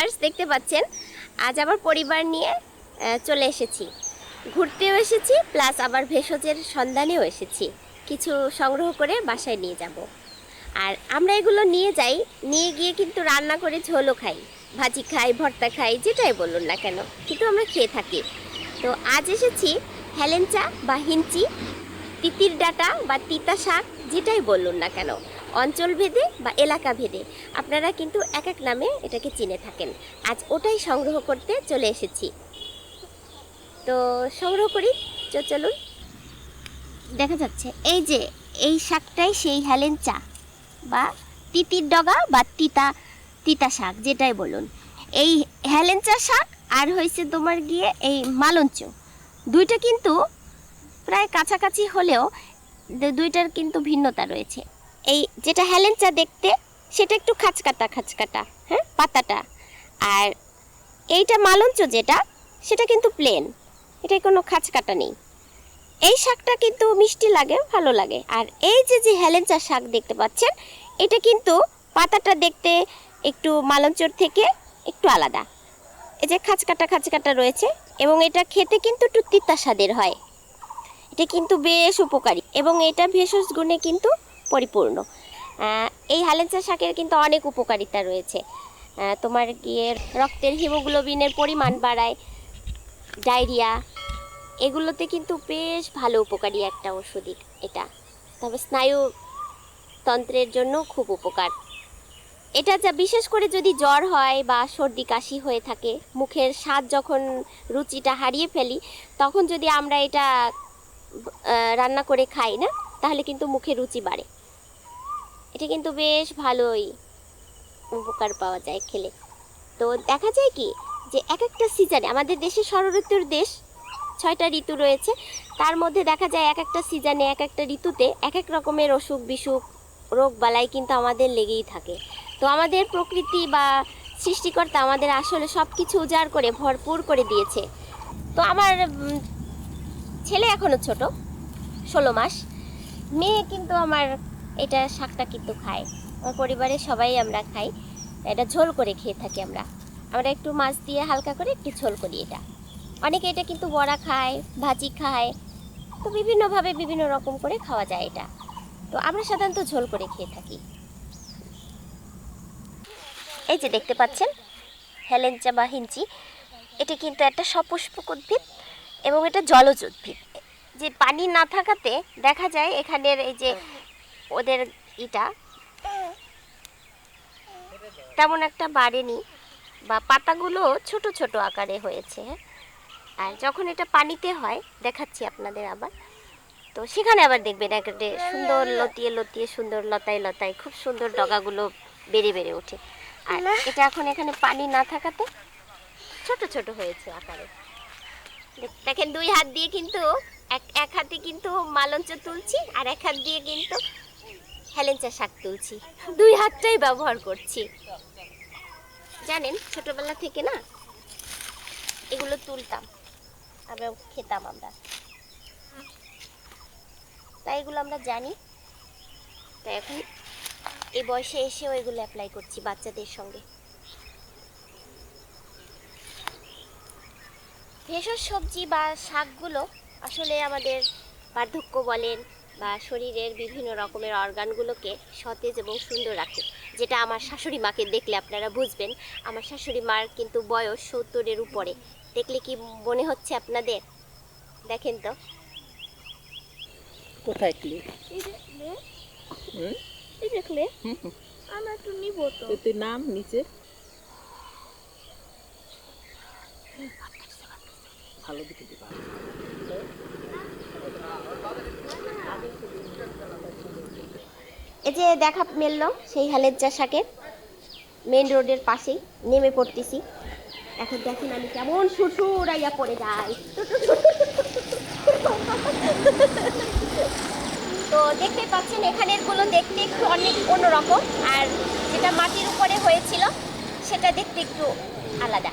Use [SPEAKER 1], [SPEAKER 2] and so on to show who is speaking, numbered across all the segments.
[SPEAKER 1] Viewers দেখতে পাচ্ছেন। আজ আবার পরিবার নিয়ে চলে এসেছি। ঘুরতেও এসেছি প্লাস আবার ভেষজের সন্ধানেও এসেছি। কিছু সংগ্রহ করে বাসায় নিয়ে যাব। আর আমরা এগুলো নিয়ে যাই, নিয়ে গিয়ে কিন্তু রান্না করে ঝোলও খাই। ভাজি খাই, ভর্তা খাই, যেটাই বলুন না কেন, কিন্তু আমরা খেয়ে থাকি। তো আজ এসেছি হেলেঞ্চা বা হিঞ্চি, তিতির ডাটা বা তিতা শাক, যেটাই বলুন না কেন। অঞ্চল ভেদে বা এলাকা ভেদে আপনারা কিন্তু এক এক নামে এটাকে চিনে থাকেন। আজ ওটাই সংগ্রহ করতে চলে এসেছি। তো সংগ্রহ করি চলুন। দেখা যাচ্ছে, এই যে, এই শাকটাই সেই হেলেঞ্চা বা তিতির ডগা বা তিতা তিতা শাক, যেটাই বলুন। এই হেলেঞ্চা শাক আর হয়েছে তোমার গিয়ে এই মালঞ্চ। দুইটা কিন্তু প্রায় কাছাকাছি হলেও দুইটার কিন্তু ভিন্নতা রয়েছে। এই যেটা হেলেঞ্চা দেখতে, সেটা একটু খাঁচকাটা খাঁচকাটা হ্যাঁ পাতাটা। আর এইটা মালঞ্চ যেটা, সেটা কিন্তু প্লেন এটায় কোনো খাঁচকাটা নেই। এই শাকটা কিন্তু মিষ্টি লাগে, ভালো লাগে। আর এই যে যে হেলেঞ্চা শাক দেখতে পাচ্ছেন, এটা কিন্তু পাতাটা দেখতে একটু মালঞ্চর থেকে একটু আলাদা। এই যে খাঁচকাটা খাঁচকাটা রয়েছে এবং এটা খেতে কিন্তু একটু তিতা স্বাদের হয়। এটা কিন্তু বেশ উপকারী এবং এটা ভেষজ গুণে কিন্তু পরিপূর্ণ। এই হালেঞ্চা শাকের কিন্তু অনেক উপকারিতা রয়েছে। তোমার গিয়ে রক্তের হিমোগ্লোবিনের পরিমাণ বাড়ায়, ডায়রিয়া, এগুলোতে কিন্তু বেশ ভালো উপকারী একটা ওষুধই এটা। তবে স্নায়ু তন্ত্রের জন্য খুব উপকার। এটা যা বিশেষ করে যদি জ্বর হয় বা সর্দি কাশি হয়ে থাকে, মুখের স্বাদ যখন রুচিটা হারিয়ে ফেলি, তখন যদি আমরা এটা রান্না করে খাই না, তাহলে কিন্তু মুখে রুচি বাড়ে। এটা কিন্তু বেশ ভালোই উপকার পাওয়া যায় খেলে। তো দেখা যায় কি যে এক একটা সিজনে আমাদের দেশে ষড়ঋতুর দেশ ছয়টা ঋতু রয়েছে, তার মধ্যে দেখা যায় এক একটা সিজনে এক একটা ঋতুতে এক এক রকমের অসুখ বিসুখ, রোগ বালাই কিন্তু আমাদের লেগেই থাকে। তো আমাদের প্রকৃতি বা সৃষ্টিকর্তা আমাদের আসলে সব কিছু উজাড় করে, ভরপুর করে দিয়েছে। তো আমার ছেলে এখনও ছোট, ষোলো মাস। মেয়ে কিন্তু আমার এটা শাকটা কিন্তু খায়। আমার পরিবারের সবাই আমরা খাই। এটা ঝোল করে খেয়ে থাকি আমরা। আমরা একটু মাছ দিয়ে হালকা করে একটু ঝোল করি এটা। অনেকে এটা কিন্তু বড়া খায়, ভাজি খায়। তো বিভিন্নভাবে বিভিন্ন রকম করে খাওয়া যায় এটা। তো আমরা সাধারণত ঝোল করে খেয়ে থাকি। এই যে দেখতে পাচ্ছেন, হেলেঞ্চা বা হিঞ্চি। এটা কিন্তু একটা সপুষ্পক উদ্ভিদ এবং এটা জলজ উদ্ভিদ। যে পানি না থাকাতে দেখা যায় এখানের এই যে ওদের ইটা। তেমন একটা বাড়েনি। বা পাতাগুলো ছোট ছোট আকারে হয়েছে। হ্যাঁ আর যখন এটা পানিতে হয় দেখাচ্ছি আপনাদের আবার। তো সেখানে আবার দেখবেন একটা সুন্দর লতিয়ে লতিয়ে সুন্দর লতায় লতায় খুব সুন্দর ডগাগুলো বেড়ে বেড়ে ওঠে। আর এটা এখন এখানে পানি না থাকাতে ছোট ছোট হয়েছে আকারে। দেখেন দুই হাত দিয়ে কিন্তু এক এক হাতে কিন্তু মালঞ্চ তুলছি আর এক হাত দিয়ে কিন্তু হেলেঞ্চা শাক তুলছি। দুই হাতটাই ব্যবহার করছি। জানেন, ছোটবেলা থেকে না, এগুলো তুলতাম আবার খেতাম আমরা। তাই এগুলো আমরা জানি। তাই এখন এই বয়সে এসেও এগুলো অ্যাপ্লাই করছি বাচ্চাদের সঙ্গে। ভেষজ সবজি বা শাকগুলো আসলে আমাদের বার্ধক্য বলেন বা শরীরের বিভিন্ন রকমের অর্গানগুলোকে সতেজ এবং সুন্দর রাখে যেটা আমার শাশুড়ি মাকে দেখলে আপনারা বুঝবেন। আমার শাশুড়ি মার কিন্তু বয়স সত্তরের উপরে। দেখলে কি মনে হচ্ছে আপনাদের? দেখেন তো।
[SPEAKER 2] কোথায় ক্লিপ
[SPEAKER 3] এই দেখলে
[SPEAKER 2] হুম?
[SPEAKER 3] এই দেখলে আমরা একটু নিব তো।
[SPEAKER 2] তুই নাম নিচে। ভালো দিকে দিবা।
[SPEAKER 1] এই যে দেখা মেললো, সেই হালেজ্জা শাকের মেন রোডের পাশেই নেমে পড়তেছি। এখন দেখেন আমি কেমন সুরসুরাইয়া পড়ে যাই। তো দেখতে পাচ্ছেন এখানেরগুলো দেখতে একটু অনেক অন্যরকম, আর যেটা মাটির উপরে হয়েছিল, সেটা দেখতে একটু আলাদা।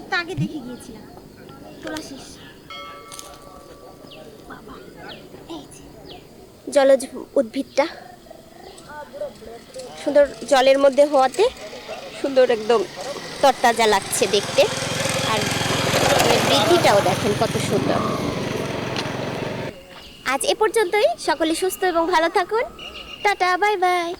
[SPEAKER 1] সপ্তাহ আগে দেখে গিয়েছিলাম। তোলা শেষ। জলজ উদ্ভিদটা। সুন্দর জলের মধ্যে হওয়াতে সুন্দর একদম তরতাজা লাগছে দেখতে। আর বৃদ্ধিটাও দেখেন কত সুন্দর। আজ এ পর্যন্তই। সকলে সুস্থ এবং ভালো থাকুন। Tata, bye bye.